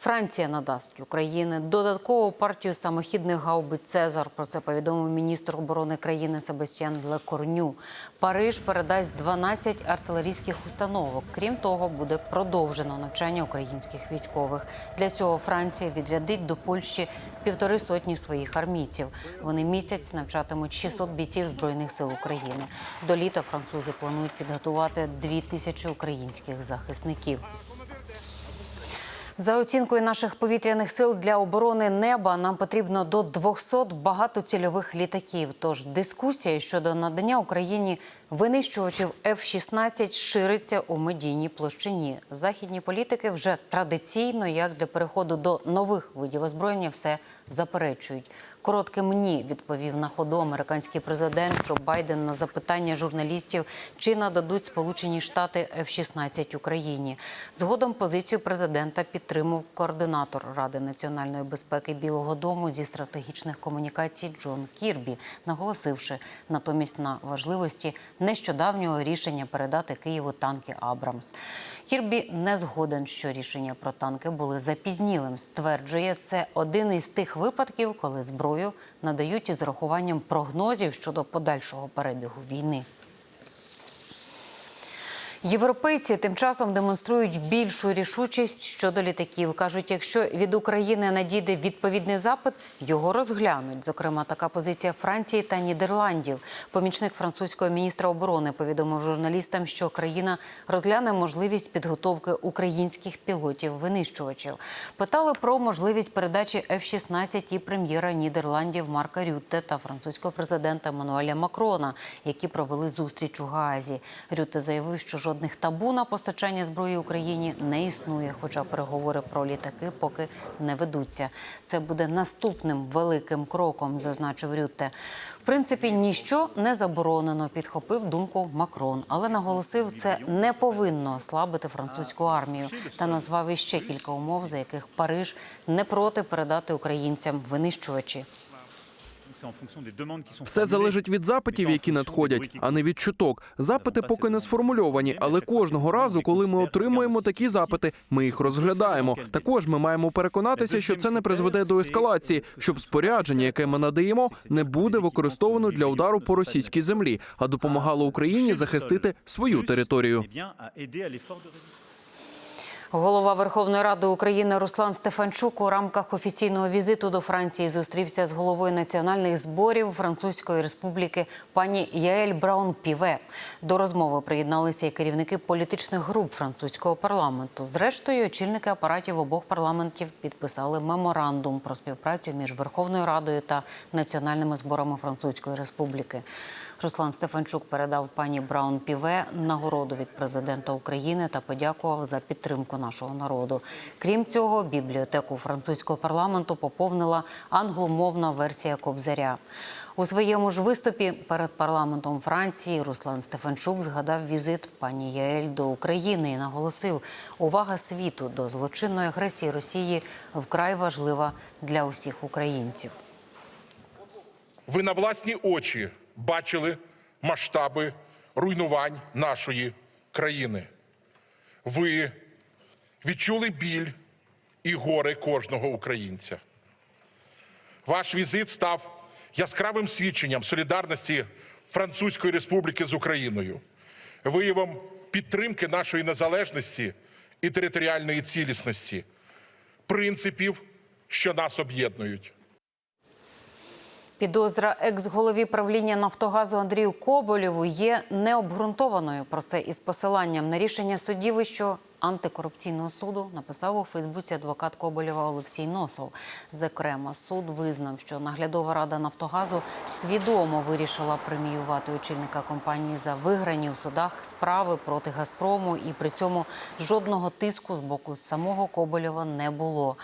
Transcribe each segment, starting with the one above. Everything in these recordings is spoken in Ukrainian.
Франція надасть Україні додаткову партію самохідних гаубиць Цезар. Про це повідомив міністр оборони країни Себастьян Лекорню. Париж передасть 12 артилерійських установок. Крім того, буде продовжено навчання українських військових. Для цього Франція відрядить до Польщі півтори сотні своїх армійців. Вони місяць навчатимуть 600 бійців збройних сил України. До літа французи планують підготувати 2 тисячі українських захисників. За оцінкою наших повітряних сил для оборони неба нам потрібно до 200 багатоцільових літаків. Тож дискусія щодо надання Україні винищувачів F-16 шириться у медійній площині. Західні політики вже традиційно, як для переходу до нових видів озброєння, все заперечують. Коротким ні відповів на ходу американський президент Джо Байден на запитання журналістів, чи нададуть Сполучені Штати F-16 Україні. Згодом позицію президента підтримав координатор Ради національної безпеки Білого Дому зі стратегічних комунікацій Джон Кірбі, наголосивши натомість на важливості нещодавнього рішення передати Києву танки Абрамс. Кірбі не згоден, що рішення про танки були запізнілим. Стверджує, це один із тих випадків, коли зброю надають із рахуванням прогнозів щодо подальшого перебігу війни. Європейці тим часом демонструють більшу рішучість щодо літаків. кажуть, якщо від України надійде відповідний запит, його розглянуть. Зокрема, така позиція Франції та Нідерландів. Помічник французького міністра оборони повідомив журналістам, що країна розгляне можливість підготовки українських пілотів-винищувачів. Питали про можливість передачі F-16 і прем'єра Нідерландів Марка Рютте та французького президента Мануеля Макрона, які провели зустріч у Гаазі. Рютте заявив, що жодних табу на постачання зброї Україні не існує, хоча переговори про літаки поки не ведуться. Це буде наступним великим кроком, зазначив Рютте. В принципі, ніщо не заборонено, підхопив думку Макрон, але наголосив, це не повинно ослабити французьку армію та назвав іще кілька умов, за яких Париж не проти передати українцям винищувачі. Все залежить від запитів, які надходять, а не від чуток. Запити поки не сформульовані, але кожного разу, коли ми отримуємо такі запити, ми їх розглядаємо. Також ми маємо переконатися, що це не призведе до ескалації, щоб спорядження, яке ми надаємо, не буде використовано для удару по російській землі, а допомагало Україні захистити свою територію. Голова Верховної Ради України Руслан Стефанчук у рамках офіційного візиту до Франції зустрівся з головою національних зборів Французької Республіки пані Яель Браун Піве. До розмови приєдналися і керівники політичних груп французького парламенту. Зрештою, очільники апаратів обох парламентів підписали меморандум про співпрацю між Верховною Радою та національними зборами Французької Республіки. Руслан Стефанчук передав пані Браун Піве нагороду від президента України та подякував за підтримку нашого народу. Крім цього, бібліотеку французького парламенту поповнила англомовна версія Кобзаря. У своєму ж виступі перед парламентом Франції Руслан Стефанчук згадав візит пані Яель до України і наголосив, увага світу до злочинної агресії Росії вкрай важлива для усіх українців. ви на власні очі бачили масштаби руйнувань нашої країни. Ви відчули біль і горе кожного українця. Ваш візит став яскравим свідченням солідарності Французької Республіки з Україною, виявом підтримки нашої незалежності і територіальної цілісності, принципів, що нас об'єднують. Підозра екс-голові правління Нафтогазу Андрію Коболєву є необґрунтованою. Про це із посиланням на рішення судді Вищого антикорупційного суду написав у Фейсбуці адвокат Коболєва Олексій Носов. Зокрема, суд визнав, що наглядова рада Нафтогазу свідомо вирішила преміювати очільника компанії за виграні у судах справи проти Газпрому, і при цьому жодного тиску з боку самого Коболєва не було.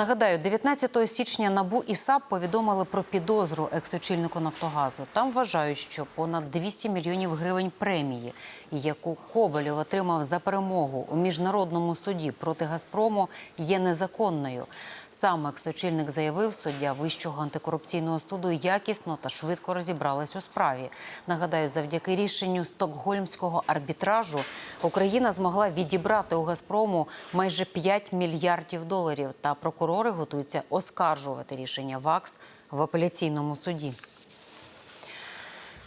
Нагадаю, 19 січня НАБУ і САП повідомили про підозру екс-очільнику Нафтогазу. Там вважають, що понад 200 мільйонів гривень премії, яку Коболєв отримав за перемогу у міжнародному суді проти Газпрому, є незаконною. Сам екс-очільник заявив, суддя Вищого антикорупційного суду якісно та швидко розібралась у справі. Нагадаю, завдяки рішенню стокгольмського арбітражу Україна змогла відібрати у Газпрому майже 5 мільярдів доларів. Та прокурори готуються оскаржувати рішення ВАКС в апеляційному суді.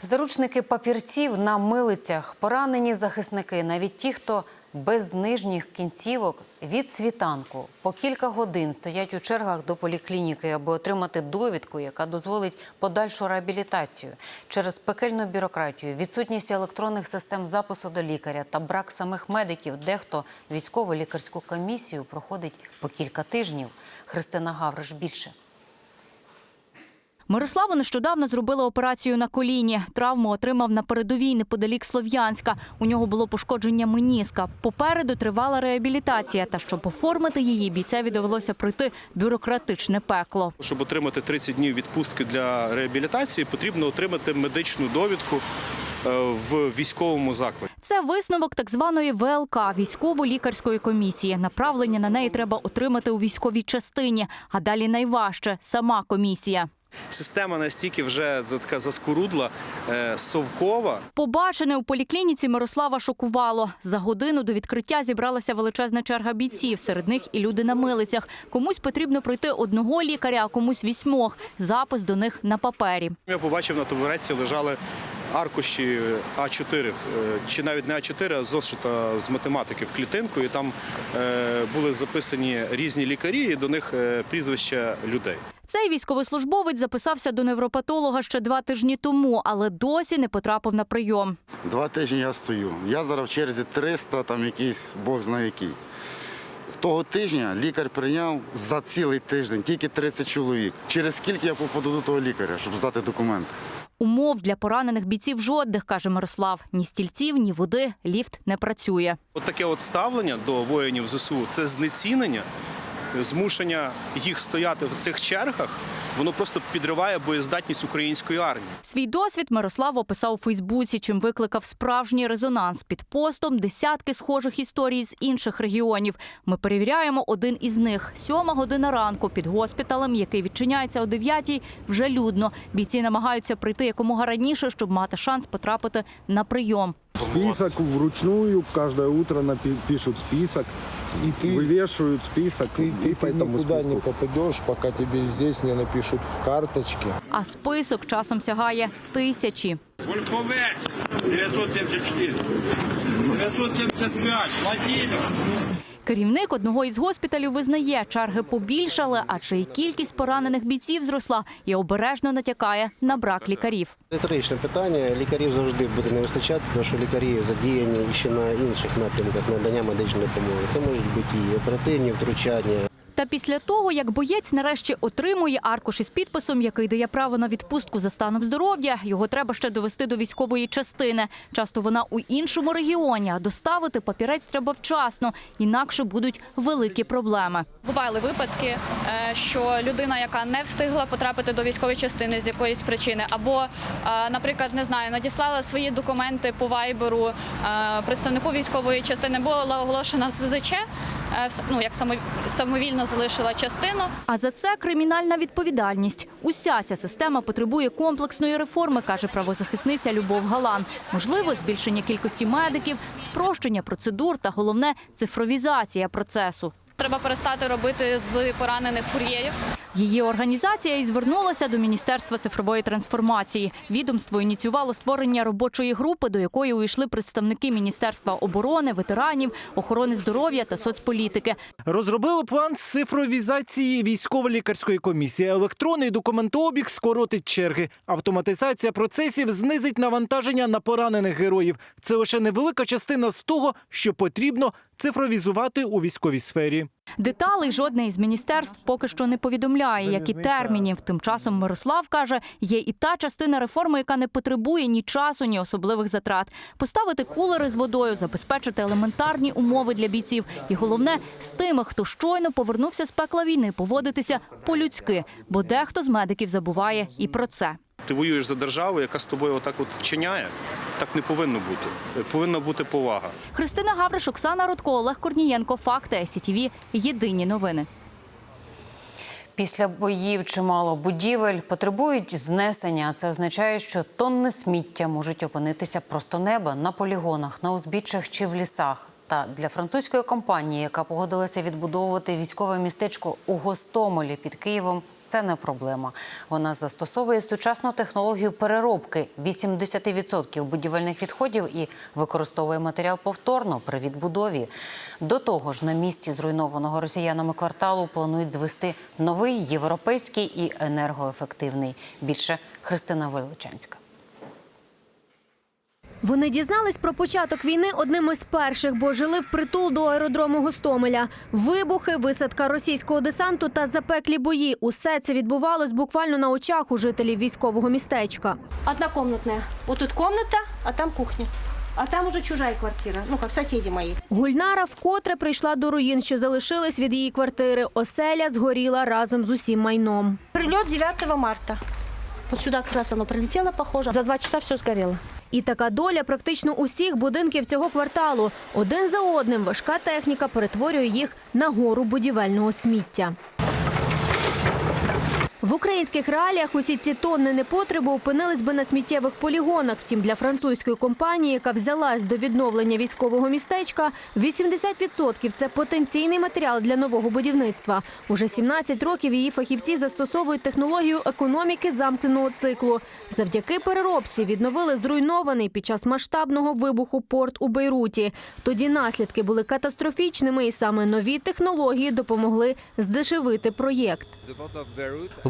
Заручники папірців на милицях, поранені захисники, навіть ті, хто без нижніх кінцівок від світанку по кілька годин стоять у чергах до поліклініки, аби отримати довідку, яка дозволить подальшу реабілітацію. Через пекельну бюрократію, відсутність електронних систем запису до лікаря та брак самих медиків, дехто військово-лікарську комісію проходить по кілька тижнів. Христина Гавриш більше. Мирославу нещодавно зробили операцію на коліні. Травму отримав на передовій неподалік Слов'янська. У нього було пошкодження меніска. Попереду тривала реабілітація. Та щоб оформити її, бійцеві довелося пройти бюрократичне пекло. Щоб отримати 30 днів відпустки для реабілітації, потрібно отримати медичну довідку е, в військовому закладі. Це висновок так званої ВЛК військово-лікарської комісії. Направлення на неї треба отримати у військовій частині. А далі найважче сама комісія. Система настільки вже така заскорудла, е, совкова. Побачене у поліклініці Мирослава шокувало. За годину до відкриття зібралася величезна черга бійців. Серед них і люди на милицях. Комусь потрібно пройти одного лікаря, а комусь вісьмох. Запис до них на папері. Я побачив на табуретці лежали аркуші А4, е, чи навіть не А4, а зошита з математики в клітинку. І там е, були записані різні лікарі, і до них прізвища людей. Цей військовослужбовець записався до невропатолога ще два тижні тому, але досі не потрапив на прийом. Два тижні я стою. Я зараз в черзі 300, там якийсь Бог знає який. Того тижня лікар прийняв за цілий тиждень тільки 30 чоловік. Через скільки я попаду до того лікаря, щоб здати документи? Умов для поранених бійців жодних, каже Мирослав. Ні стільців, ні води, ліфт не працює. От таке от ставлення до воїнів ЗСУ це знецінення, змушення їх стояти в цих чергах. Воно просто підриває боєздатність української армії. Свій досвід Мирослав описав у Фейсбуці, чим викликав справжній резонанс. Під постом десятки схожих історій з інших регіонів. Ми перевіряємо один із них. Сьома година ранку під госпіталем, який відчиняється о 9 вже людно. Бійці намагаються прийти якомога раніше, щоб мати шанс потрапити на прийом. Список вручную, каждое утро напи- пишут список, И ты, вывешивают список. ты, и ты, по ты этому никуда списку. не попадешь, пока тебе здесь не напишут в карточке. А список часом сягає тисячі. Вольфовець 974. 975. Владимир. Керівник одного із госпіталів визнає, черги побільшали, а чи кількість поранених бійців зросла і обережно натякає на брак лікарів. Риторичне питання. Лікарів завжди буде не вистачати, тому що лікарі задіяні ще на інших напрямках надання медичної допомоги. Це можуть бути і оперативні втручання, Та після того, як боєць нарешті отримує аркуш із підписом, який дає право на відпустку за станом здоров'я, його треба ще довести до військової частини. Часто вона у іншому регіоні, а доставити папірець треба вчасно, інакше будуть великі проблеми. Бували випадки, е, що людина, яка не встигла потрапити до військової частини з якоїсь причини, або, е, наприклад, не знаю, надіслала свої документи по вайберу е, представнику військової частини, була оголошена СЗЧ, ну як самовільно залишила частину. А за це кримінальна відповідальність. Уся ця система потребує комплексної реформи, каже правозахисниця Любов Галан. Можливо, збільшення кількості медиків, спрощення процедур та головне цифровізація процесу. Треба перестати робити з поранених кур'єрів. Її організація і звернулася до Міністерства цифрової трансформації. Відомство ініціювало створення робочої групи, до якої увійшли представники Міністерства оборони, ветеранів, охорони здоров'я та соцполітики. Розробили план цифровізації військово-лікарської комісії. Електронний документообіг скоротить черги. Автоматизація процесів знизить навантаження на поранених героїв. Це лише невелика частина з того, що потрібно цифровізувати у військовій сфері. Деталей жодне із міністерств поки що не повідомляє, як і термінів. Тим часом Мирослав каже, є і та частина реформи, яка не потребує ні часу, ні особливих затрат. Поставити кулери з водою, забезпечити елементарні умови для бійців. І головне, з тими, хто щойно повернувся з пекла війни, поводитися по-людськи, бо дехто з медиків забуває і про це. Ти воюєш за державу, яка з тобою отак от вчиняє. Так не повинно бути. Повинна бути повага. Христина Гавриш, Оксана Рудко, Олег Корнієнко. Факти СІТІВІ. Єдині новини. Після боїв чимало будівель потребують знесення. Це означає, що тонни сміття можуть опинитися просто неба на полігонах, на узбіччях чи в лісах. Та для французької компанії, яка погодилася відбудовувати військове містечко у Гостомелі під Києвом, це не проблема. Вона застосовує сучасну технологію переробки 80% будівельних відходів і використовує матеріал повторно при відбудові. До того ж, на місці зруйнованого росіянами кварталу планують звести новий європейський і енергоефективний. Більше Христина Величанська. Вони дізнались про початок війни одним із перших, бо жили впритул до аеродрому Гостомеля. Вибухи, висадка російського десанту та запеклі бої. Усе це відбувалось буквально на очах у жителів військового містечка. Однокомнатная. Вот тут комната, а там кухня. А там уже чужая квартира, ну как соседи мои. Гульнара вкотре прийшла до руїн, що залишились від її квартири. Оселя згоріла разом з усім майном. Прилет 9 марта. Вот сюда как раз оно прилетело, похоже. За два часа все сгорело. І така доля практично усіх будинків цього кварталу. Один за одним важка техніка перетворює їх на гору будівельного сміття. В українських реаліях усі ці тонни непотребу опинились би на сміттєвих полігонах. Втім, для французької компанії, яка взялась до відновлення військового містечка, 80% – це потенційний матеріал для нового будівництва. Уже 17 років її фахівці застосовують технологію економіки замкненого циклу. Завдяки переробці відновили зруйнований під час масштабного вибуху порт у Бейруті. Тоді наслідки були катастрофічними, і саме нові технології допомогли здешевити проєкт.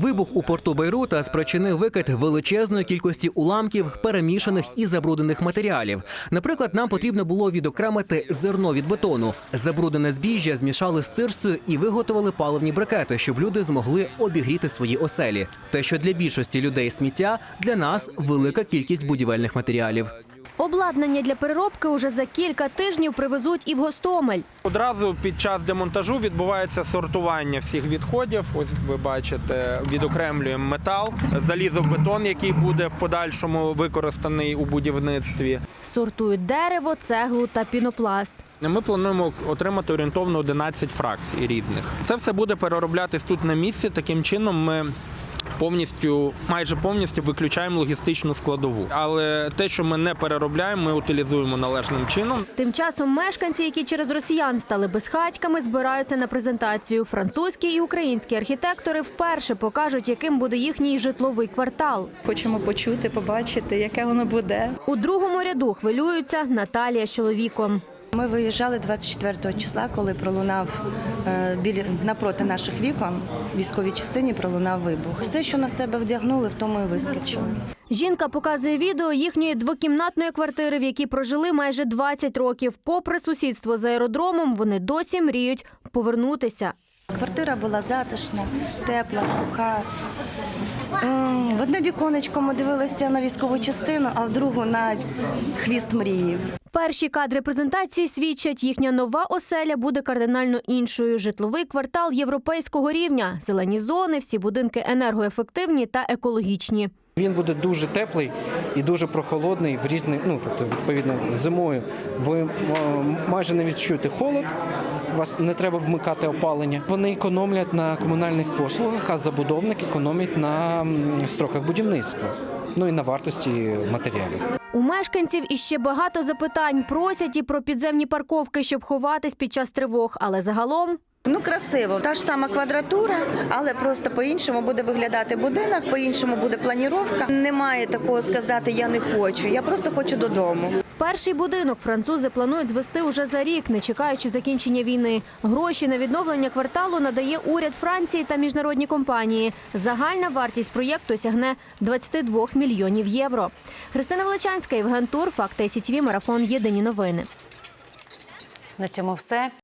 Вибух у порту Бейрута спричинив викид величезної кількості уламків, перемішаних і забруднених матеріалів. Наприклад, нам потрібно було відокремити зерно від бетону. Забруднене збіжжя змішали з тирсою і виготовили паливні брикети, щоб люди змогли обігріти свої оселі. Те, що для більшості людей сміття, для нас велика кількість будівельних матеріалів. Обладнання для переробки уже за кілька тижнів привезуть і в Гостомель. Одразу під час демонтажу відбувається сортування всіх відходів. Ось ви бачите, відокремлюємо метал, залізобетон, який буде в подальшому використаний у будівництві. Сортують дерево, цеглу та пінопласт. Ми плануємо отримати орієнтовно 11 фракцій різних. Це все буде перероблятись тут на місці. Таким чином ми. Повністю, майже повністю виключаємо логістичну складову, але те, що ми не переробляємо, ми утилізуємо належним чином. Тим часом мешканці, які через росіян стали безхатьками, збираються на презентацію. Французькі і українські архітектори вперше покажуть, яким буде їхній житловий квартал. Хочемо почути, побачити, яке воно буде. У другому ряду хвилюються Наталія з чоловіком. Ми виїжджали 24 числа, коли пролунав е, біля напроти наших вікон в військовій частині пролунав вибух. Все, що на себе вдягнули, в тому і вискочили. Жінка показує відео їхньої двокімнатної квартири, в якій прожили майже 20 років. Попри сусідство з аеродромом, вони досі мріють повернутися. Квартира була затишна, тепла, суха. В одне віконечко ми дивилися на військову частину, а в другу на хвіст мрії. Перші кадри презентації свідчать, їхня нова оселя буде кардинально іншою. Житловий квартал європейського рівня, зелені зони, всі будинки енергоефективні та екологічні. Він буде дуже теплий і дуже прохолодний в різний, ну тобто відповідно зимою. Ви е, майже не відчуєте холод, вас не треба вмикати опалення. Вони економлять на комунальних послугах, а забудовник економить на строках будівництва. Ну і на вартості матеріалів. У мешканців іще багато запитань. Просять і про підземні парковки, щоб ховатись під час тривог. Але загалом Ну, красиво. Та ж сама квадратура, але просто по-іншому буде виглядати будинок, по-іншому буде планіровка. Немає такого сказати Я не хочу. Я просто хочу додому. Перший будинок французи планують звести уже за рік, не чекаючи закінчення війни. Гроші на відновлення кварталу надає уряд Франції та міжнародні компанії. Загальна вартість проєкту сягне 22 мільйонів євро. Христина Величанська, Євген Тур, Факти СІТВ, Марафон. Єдині новини. На цьому все.